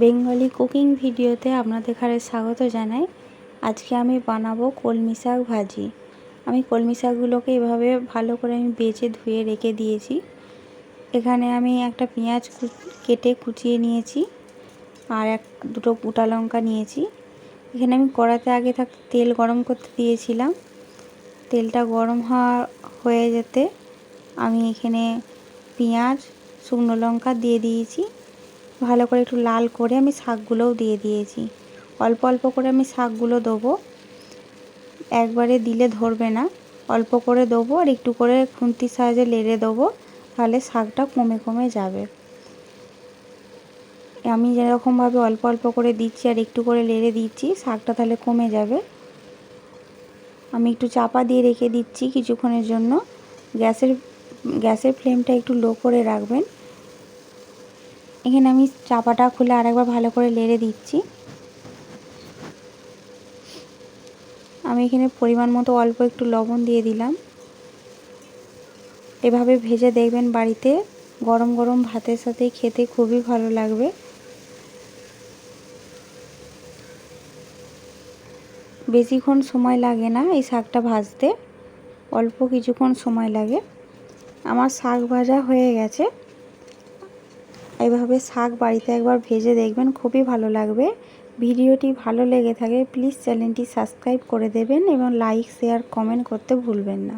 Bengali cooking ভিডিওতে আপনাদের ঘরে স্বাগত জানাই। আজকে আমি বানাবো কলমি শাক ভাজি। আমি কলমি শাকগুলোকে এভাবে ভালো করে আমি বেছে ধুয়ে রেখে দিয়েছি। এখানে আমি একটা পেঁয়াজ কেটে কুচিয়ে নিয়েছি আর এক দুটো গোটা লঙ্কা নিয়েছি। এখানে আমি কড়াতে আগে থাক তেল গরম করতে দিয়েছিলাম। তেলটা গরম হওয়া হয়ে যেতে আমি এখানে পেঁয়াজ, শুকনো লঙ্কা দিয়ে দিয়েছি। ভালো করে একটু লাল করে আমি শাকগুলোও দিয়ে দিয়েছি। অল্প অল্প করে আমি শাকগুলো দেবো। একবারে দিলে ধরবে না। অল্প করে দেবো আর একটু করে খুন্তির সাহায্যে লেড়ে দেবো, তাহলে শাকটা কমে কমে যাবে। আমি যেরকমভাবে অল্প অল্প করে দিচ্ছি আর একটু করে লেড়ে দিচ্ছি, শাকটা তাহলে কমে যাবে। আমি একটু চাপা দিয়ে রেখে দিচ্ছি কিছুক্ষণের জন্য। গ্যাসের গ্যাসের ফ্লেমটা একটু লো করে রাখবেন। এখানে আমি চাপাটা খুলে আরেকবার ভালো করে লেড়ে দিচ্ছি। আমি এখানে পরিমাণ মতো অল্প একটু লবণ দিয়ে দিলাম। এভাবে ভেজে দেখবেন বাড়িতে গরম গরম ভাতের সাথে খেতে খুবই ভালো লাগবে। বেশিক্ষণ সময় লাগে না এই শাকটা ভাজতে, অল্প কিছুক্ষণ সময় লাগে। আমার শাক ভাজা হয়ে গেছে। এইভাবে শাক বাড়িতে একবার ভেজে দেখবেন, খুবই ভালো লাগবে। ভিডিওটি ভালো লেগে থাকে প্লিজ চ্যানেলটি সাবস্ক্রাইব করে দেবেন এবং লাইক শেয়ার কমেন্ট করতে ভুলবেন না।